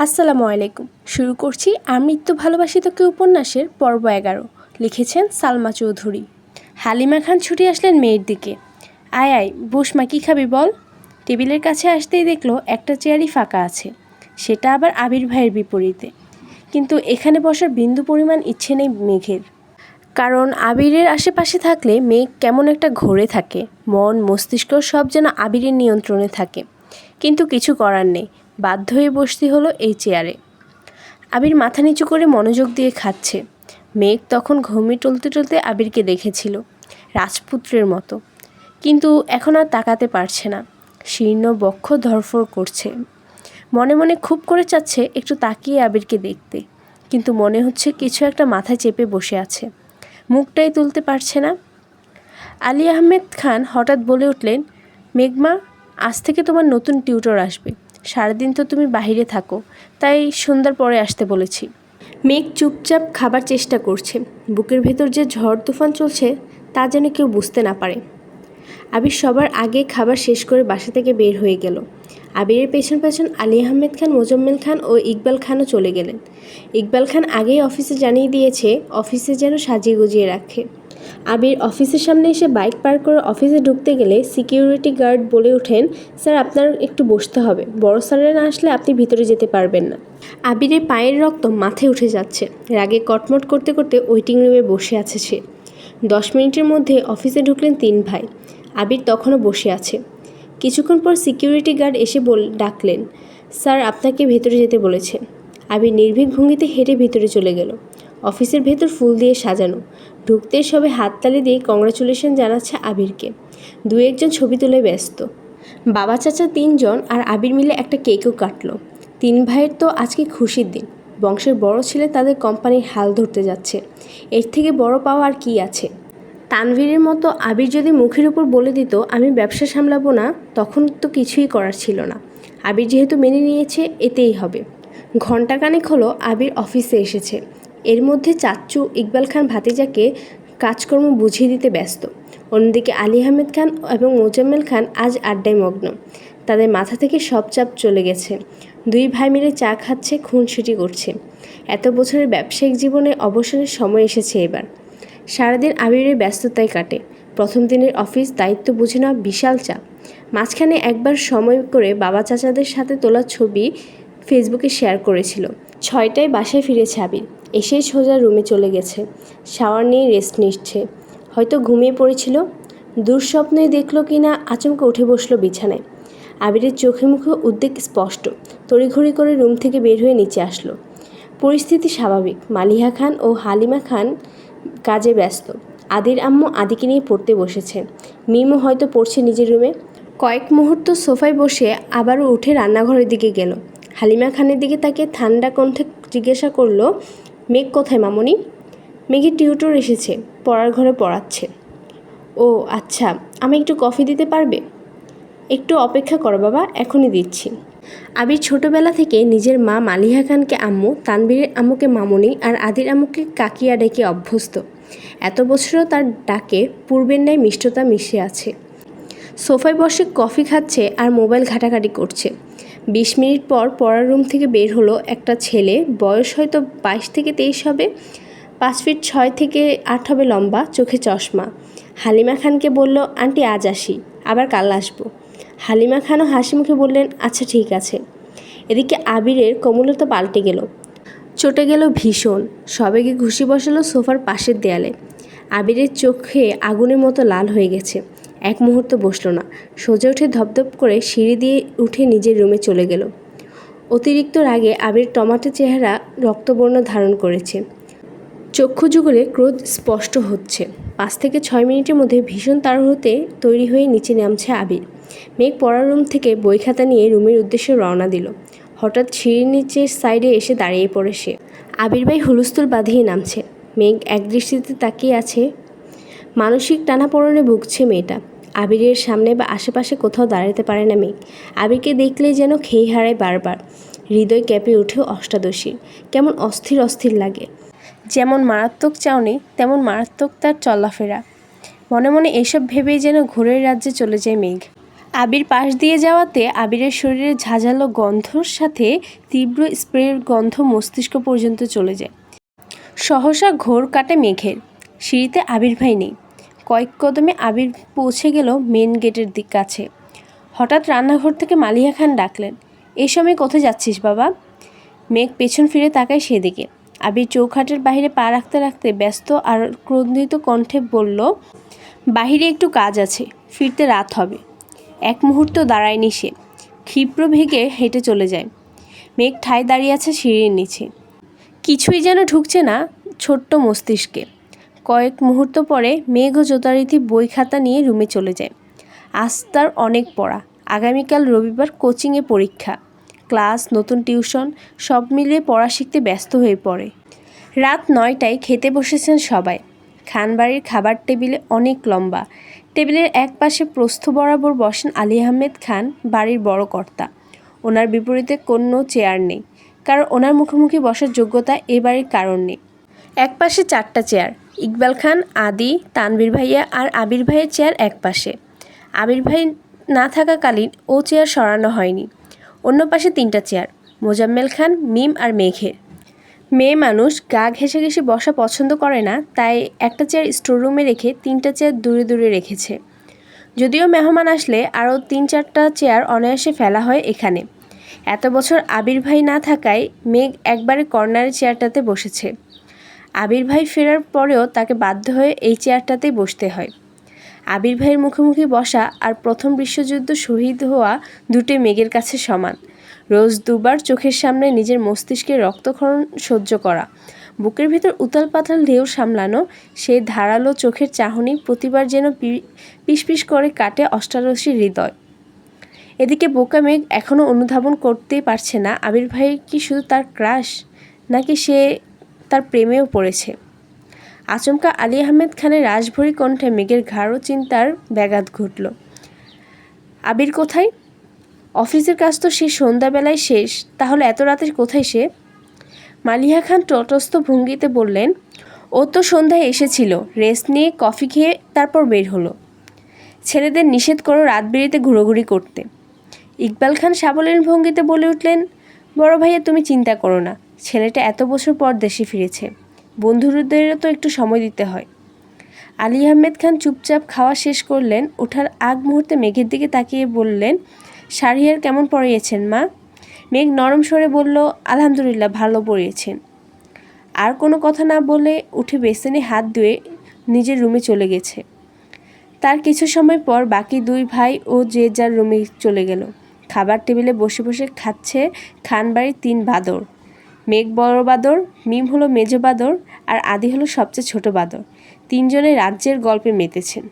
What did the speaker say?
আসসালামু আলাইকুম। শুরু করছি আমৃত্যু ভালোবাসি তোকে উপন্যাসের পর্ব এগারো। লিখেছেন সালমা চৌধুরী। হালিমা খান ছুটে আসলেন মেয়ের দিকে। আয় আয়, বস মা, কী খাবি বল? টেবিলের কাছে আসতেই দেখল একটা চেয়ারই ফাঁকা আছে। সেটা আবার আবির ভাইয়ের বিপরীতে। কিন্তু এখানে বসার বিন্দু পরিমাণ ইচ্ছে নেই মেঘের। কারণ আবিরের আশেপাশে থাকলে মেঘ কেমন একটা ঘোরে থাকে। মন, মস্তিষ্ক সব যেন আবিরের নিয়ন্ত্রণে থাকে। কিন্তু কিছু করার নেই। বাধ্য হয়ে বসতে হলো এই চেয়ারে। আবির মাথা নিচু করে মনোযোগ দিয়ে খাচ্ছে। মেঘ তখন ঘুমিয়ে টলতে টলতে আবিরকে দেখেছিল, রাজপুত্রের মতো। কিন্তু এখন আর তাকাতে পারছে না। শীর্ণ বক্ষ ধরফর করছে। মনে মনে খুব করে চাচ্ছে একটু তাকিয়ে আবিরকে দেখতে। কিন্তু মনে হচ্ছে কিছু একটা মাথায় চেপে বসে আছে। মুখটাই তুলতে পারছে না। আলী আহমেদ খান হঠাৎ বলে উঠলেন, মেঘমা, আজ থেকে তোমার নতুন টিউটর আসবে। সারাদিন তো তুমি বাহিরে থাকো, তাই সন্ধ্যার পরে আসতে বলেছি। মেঘ চুপচাপ খাবার চেষ্টা করছে। বুকের ভেতর যে ঝড় তুফান চলছে, তা যেন কেউ বুঝতে না পারে। আবির সবার আগে খাবার শেষ করে বাসা থেকে বের হয়ে গেল। আবিরের পেছন পেছন আলী আহমেদ খান, মোজাম্মেল খান ও ইকবাল খানও চলে গেলেন। ইকবাল খান আগেই অফিসে জানিয়ে দিয়েছে, অফিসে যেন সাজিয়ে গুজিয়ে রাখে। আবির অফিসের সামনে এসে বাইক পার করে অফিসে ঢুকতে গেলে সিকিউরিটি গার্ড বলে ওঠেন, স্যার, আপনার একটু বসতে হবে। বড় স্যারের না আসলে আপনি ভিতরে যেতে পারবেন না। আবিরের পায়ের রক্ত মাথায় উঠে যাচ্ছে। রাগে কটমট করতে করতে ওয়েটিং রুমে বসে আছে সে। দশ মিনিটের মধ্যে অফিসে ঢুকলেন তিন ভাই। আবির তখনও বসে আছে। কিছুক্ষণ পর সিকিউরিটি গার্ড এসে বল, ডাকলেন, স্যার, আপনাকে ভেতরে যেতে বলেছে। আবির নির্ভীক ভঙ্গিতে হেঁটে ভিতরে চলে গেল। অফিসের ভেতর ফুল দিয়ে সাজানো। ঢুকতে সবে হাততালি দিয়ে কংগ্রাচুলেশন জানাচ্ছে আবিরকে। দু একজন ছবি তুলে ব্যস্ত। বাবা চাচা তিনজন আর আবির মিলে একটা কেকও কাটলো। তিন ভাইয়ের তো আজকে খুশির দিন। বংশের বড় ছেলে তাদের কোম্পানির হাল ধরতে যাচ্ছে। এর থেকে বড় পাওয়া আর কি আছে? তানভীরের মতো আবির যদি মুখের উপর বলে দিত, আমি ব্যবসা সামলাবো না, তখন তো কিছুই করার ছিল না। আবির যেহেতু মেনে নিয়েছে, এতেই হবে। ঘণ্টাখানেক হলো আবির অফিসে এসেছে। এর মধ্যে চাচ্চু, ইকবাল খান, ভাতিজাকে কাজকর্ম বুঝিয়ে দিতে ব্যস্ত। অন্যদিকে আলী আহমেদ খান এবং মোজাম্মেল খান আজ আড্ডায় মগ্ন। তাদের মাথা থেকে সব চাপ চলে গেছে। দুই ভাই মিলে চা খাচ্ছে, খুনসুটি করছে। এত বছরের ব্যবসায়িক জীবনে অবসরের সময় এসেছে এবার। সারাদিন আবিরের ব্যস্ততায় কাটে। প্রথম দিনের অফিস দায়িত্ব বুঝে নেওয়া বিশাল চাপ। মাঝখানে একবার সময় করে বাবা চাচাদের সাথে তোলা ছবি ফেসবুকে শেয়ার করেছিল। ছয়টায় বাসায় ফিরেছে আবির। এসেই সোজা রুমে চলে গেছে। শাওয়ার নিয়ে রেস্ট নিচ্ছে। হয়তো ঘুমিয়ে পড়েছিল। দুঃস্বপ্নই দেখল কি না আচমকা উঠে বসল বিছানায়। আবিরের চোখে মুখে উদ্বেগ স্পষ্ট। তড়িঘড়ি করে রুম থেকে বের হয়ে নিচে আসলো। পরিস্থিতি স্বাভাবিক। মালিহা খান ও হালিমা খান কাজে ব্যস্ত। আদির আম্মু আদিকে নিয়ে পড়তে বসেছে। মিমও হয়তো পড়ছে নিজের রুমে। কয়েক মুহূর্ত সোফায় বসে আবারও উঠে রান্নাঘরের দিকে গেল। হালিমা খানের দিকে তাকে ঠান্ডা কণ্ঠে জিজ্ঞাসা করল, মেঘ কোথায় মামনি? মেঘের টিউটর এসেছে, পড়ার ঘরে পড়াচ্ছে। ও আচ্ছা আমি একটু কফি দিতে পারবে? একটু অপেক্ষা করো বাবা, এখনই দিচ্ছি। আবির ছোটবেলা থেকে নিজের মা মালিহা খানকে আম্মু তানবীরের আম্মুকে মামনি আর আদির আম্মুকে কাকিয়া ডেকে অভ্যস্ত। এত বছরও তার ডাকে পূর্বের ন্যায় মিষ্টতা মিশে আছে। সোফায় বসে কফি খাচ্ছে আর মোবাইল ঘাটাঘাটি করছে। বিশ মিনিট পর পড়ার রুম থেকে বের হলো একটা ছেলে। বয়স হয়তো বাইশ থেকে তেইশ হবে। পাঁচ ফিট ছয় থেকে আট হবে লম্বা, চোখে চশমা। হালিমা খানকে বলল, আন্টি, আজ আসি। আবার কাল আসব। হালিমা খানও হাসি মুখে বললেন আচ্ছা ঠিক আছে। এদিকে আবিরের কোমলতা পাল্টে গেল। চটে গেল ভীষণ। সবেগে ঘুষি বসালো সোফার পাশের দেয়ালে। আবিরের চোখে আগুনের মতো লাল হয়ে গেছে। এক মুহূর্ত বসল না। সোজা উঠে ধপধপ করে সিঁড়ি দিয়ে উঠে নিজের রুমে চলে গেল। অতিরিক্ত রাগে আবির টমাটো চেহারা রক্তবর্ণ ধারণ করেছে। চক্ষু যুগলে ক্রোধ স্পষ্ট হচ্ছে। পাঁচ থেকে ছয় মিনিটের মধ্যে ভীষণ তাড়াহুড়োতে তৈরি হয়ে নিচে নামছে আবির। মেঘ পড়ার রুম থেকে বই খাতা নিয়ে রুমের উদ্দেশ্যে রওনা দিল। হঠাৎ সিঁড়ির নিচের সাইডে এসে দাঁড়িয়ে পড়ে সে। আবির ভাই হুলস্থুল বাঁধিয়ে নামছে। মেঘ একদৃষ্টিতে তাকিয়ে আছে। মানসিক টানাপড়নে ভুগছে মেয়েটা। আবিরের সামনে বা আশেপাশে কোথাও দাঁড়াতে পারে না মেঘ। আবিরকে দেখলেই যেন খেই হারায় বারবার। হৃদয় ক্যাপে উঠে অষ্টাদশী। কেমন অস্থির অস্থির লাগে। যেমন মারাত্মক চাউনি, তেমন মারাত্মক তার চলাফেরা। মনে মনে এসব ভেবেই যেন ঘোরের রাজ্যে চলে যায় মেঘ। আবির পাশ দিয়ে যাওয়াতে আবিরের শরীরে ঝাঁঝালো গন্ধর সাথে তীব্র স্প্রের গন্ধ মস্তিষ্ক পর্যন্ত চলে যায়। সহসা ঘোর কাটে মেঘের। সিঁড়িতে আবির ভাই নেই। কয়েক কদমে আবির পৌঁছে গেল মেন গেটের দিক কাছে। হঠাৎ রান্নাঘর থেকে মালিয়া খান ডাকলেন এই সময় কোথায় যাচ্ছিস বাবা? মেঘ পেছন ফিরে তাকায় সেদিকে। আবির চৌখাটের বাইরে পা রাখতে রাখতে ব্যস্ত আর ক্রন্দিত কণ্ঠে বলল, বাহিরে একটু কাজ আছে, ফিরতে রাত হবে। এক মুহূর্ত দাঁড়ায়নি সে। ক্ষিপ্র ভেগে হেঁটে চলে যায়। মেঘ ঠায় দাঁড়িয়ে আছে সিঁড়ির নিচে। কিছুই যেন ঢুকছে না ছোট্ট মস্তিষ্কে। কয়েক মুহূর্ত পরে মেঘ ও যথারীতি বই খাতা নিয়ে রুমে চলে যায়। আজ তার অনেক পড়া। আগামীকাল রবিবার কোচিংয়ে পরীক্ষা। ক্লাস, নতুন টিউশন, সব মিলিয়ে পড়া শিখতে ব্যস্ত হয়ে পড়ে। রাত নয়টায় খেতে বসেছেন সবাই। খানবাড়ির খাবার টেবিলে অনেক লম্বা। টেবিলের এক পাশে প্রস্থ বরাবর বসেন আলী আহমেদ খান, বাড়ির বড় কর্তা। ওনার বিপরীতে কোনো চেয়ার নেই। কারণ ওনার মুখোমুখি বসার যোগ্যতা এ বাড়ির কারণ নেই। এক পাশে চারটা চেয়ার। ইকবাল খান, আদি তানবীর ভাইয়া আর আবির ভাইয়ের চেয়ার এক পাশে আবির ভাই না থাকাকালীন ও চেয়ার সরানো হয়নি। অন্য পাশে তিনটা চেয়ার। মোজাম্মেল খান, মিম আর মেঘের। মেয়ে মানুষ গা ঘেঁষে ঘেঁষে বসা পছন্দ করে না, তাই একটা চেয়ার স্টোররুমে রেখে তিনটা চেয়ার দূরে দূরে রেখেছে। যদিও মেহমান আসলে আরও তিন চারটা চেয়ার অনায়াসে ফেলা হয় এখানে। এত বছর আবির ভাই না থাকায় মেঘ একবারে কর্নারের চেয়ারটাতে বসেছে। আবির ভাই ফেরার পরেও তাকে বাধ্য হয়ে এই চেয়ারটাতেই বসতে হয়। আবির ভাইয়ের মুখোমুখি বসা আর প্রথম বিশ্বযুদ্ধ শহীদ হওয়া দুটি মেঘের কাছে সমান। রোজ দুবার চোখের সামনে নিজের মস্তিষ্কে রক্তক্ষরণ সহ্য করা। বুকের ভেতর উতাল পাতাল ঢেউ সামলানো, সেই ধারালো চোখের চাহনি প্রতিবার যেন পিসপিস করে কাটে অষ্টাদশী হৃদয়। এদিকে বোকা মেঘ এখনও অনুধাবন করতেই পারছে না। আবির ভাই কি শুধু তার ক্রাশ, নাকি সে তার প্রেমেও পড়েছে? আচমকা আলী আহমেদ খানের রাজভরি কণ্ঠে মেঘের ঘাড়ো চিন্তার ব্যাঘাত ঘটল। আবির কোথায়? অফিসের কাজ তো সে সন্ধ্যাবেলায় শেষ, তাহলে এত রাতে কোথায় সে? মালিহা খান তটস্থ ভঙ্গিতে বললেন, ও তো সন্ধ্যায় এসেছিল, রেস্ট নিয়ে কফি খেয়ে তারপর বের হলো। ছেলেদের নিষেধ করো রাত বেরিতে ঘুরোঘুরি করতে। ইকবাল খান সাবলীন ভঙ্গিতে বলে উঠলেন, বড় ভাইয়া, তুমি চিন্তা করো না, ছেলেটা এত বছর পর দেশে ফিরেছে, বন্ধুদেরও তো একটু সময় দিতে হয়। আলী আহমেদ খান চুপচাপ খাওয়া শেষ করলেন, ওঠার আগ মুহূর্তে মেঘের দিকে তাকিয়ে বললেন শাড়িয়ার কেমন পরিয়েছেন মা? মেঘ নরম স্বরে বলল, আলহামদুলিল্লাহ, ভালো পরিয়েছেন আর কোনো কথা না বলে উঠে বেসিনে হাত ধুয়ে নিজের রুমে চলে গেছে। তার কিছু সময় পর বাকি দুই ভাই ও যে যার রুমে চলে গেল। খাবার টেবিলে বসে বসে খাচ্ছে খানবাড়ির তিন বাদর। মেঘ বড় বাদর, মিম হলো মেজ বাদর, আর আদি হলো সবচেয়ে ছোট বাদর। তিনজনে রাজ্যের গল্পে মেতেছেন।